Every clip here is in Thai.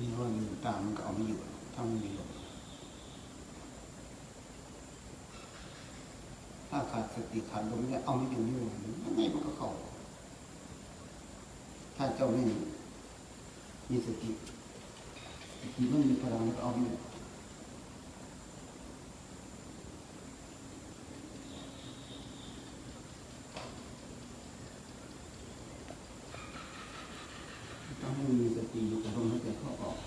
มีว่ามีตามมันก็เอาไม่อยู่ถ้ามันมีลมถ้าขาดสติขาดลมเนี่ยเอาไม่อยู่นี่ยังไงมันก็เข้าถ้าเจ้าไม่มีสติสติมันมีพลังก็เอาไม่อยู่ต้องให้มีสติอยู่กับลมหายใจเข้าออก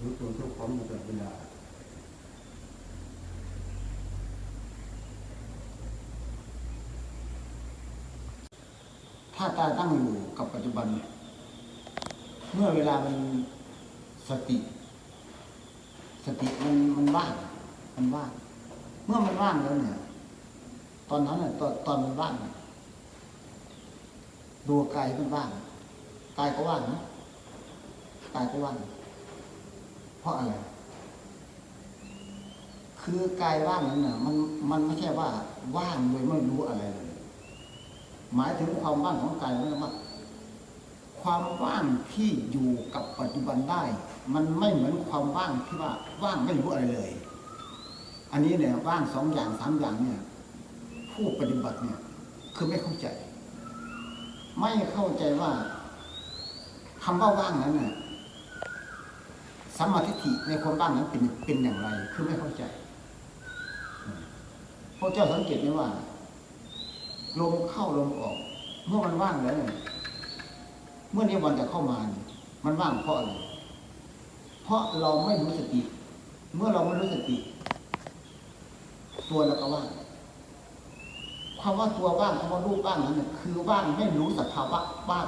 รู้ ตัวทุกพร้อมอยู่ตลอดเวลาถ้าตาตั้งอยู่กับปัจจุบัน เมื่อเวลามันสติ สติมันมันว่าง มันว่าง เมื่อมันว่างแล้วเนี่ย ตอนนั้นน่ะตอนตอนมันว่างดูกายมันว่างกายก็ว่างนะกายก็ว่าง เพราะอะไร คือกายว่างนั้นน่ะมันมันไม่ใช่ว่าว่างโดยไม่รู้อะไรเลย หมายถึงความว่างของกายนั่นว่าความว่างที่อยู่กับปัจจุบันได้ มันไม่เหมือนความว่างที่ว่าว่างไม่รู้อะไรเลย อันนี้เนี่ยว่างสองอย่างสามอย่างเนี่ย ผู้ปฏิบัติเนี่ย คือไม่เข้าใจ ไม่เข้าใจว่าคำว่าว่างนั้นน่ะ สัมมาทิฏฐิในความว่างนั้นเป็นเป็นอย่างไร คือไม่เข้าใจพระเจ้าสังเกตไหมว่าลมเข้าลมออก เมื่อมันว่างแล้วเนี่ยเมื่อนิวรณ์จะเข้ามา มันว่างเพราะอะไร เพราะเราไม่รู้สติ เมื่อเราไม่รู้สติ ตัวเราก็ว่างความว่าตัวว่างคำว่ารูปว่างนั้นคือว่างไม่รู้สภาวะว่าง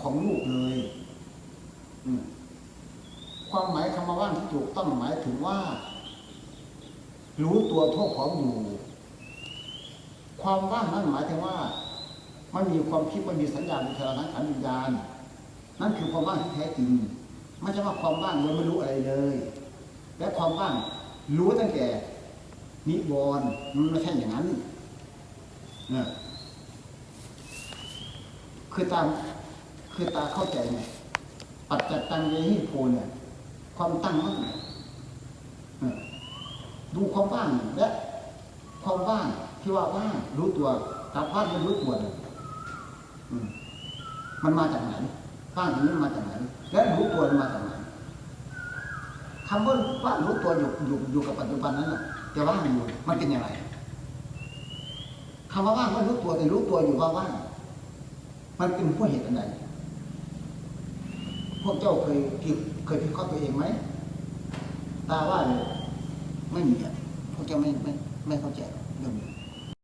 ของรูปเลย อืม ความหมายคำว่างที่ถูกต้องหมายถึงว่า รู้ตัวทั่วพร้อมอยู่ ความว่างนั้นหมายถึงว่ามันมีความคิดมันมีสัญญาณมีพลังขันธ์วิญญาณ นั่นคือความว่างที่แท้จริงไม่ใช่ว่าความว่างเราไม่รู้อะไรเลย และความว่างรู้ตั้งแต่นิวรณ์มันไม่ใช่อย่างนั้นนะคือตามคือตาเข้าใจไงปัจจัตตังเวหิโพเนี่ย ความตั้งมั่นดูความว่างและความว่างที่ว่าว่างรู้ตัวกับว่างไม่รู้ตัวมันมาจากไหนว่างตรงนี้มาจากไหน และรู้ตัวมันมาจากไหนคำว่าว่างรู้ตัวอยู่อยู่อยู่กับปัจจุบันนั้นน่ะแต่ว่างอยู่มันเป็นยังไงคำว่าว่างไม่รู้ตัวแต่รู้ตัวอยู่ว่าว่างมันเป็นเพราะเหตุอันใด พวกเจ้าเคยคิดเคยพิเคราะห์ตัวเองไหมตาว่าเลยไม่มีอะพวกเจ้าไม่ไม่ไม่เข้าใจเรื่องนี้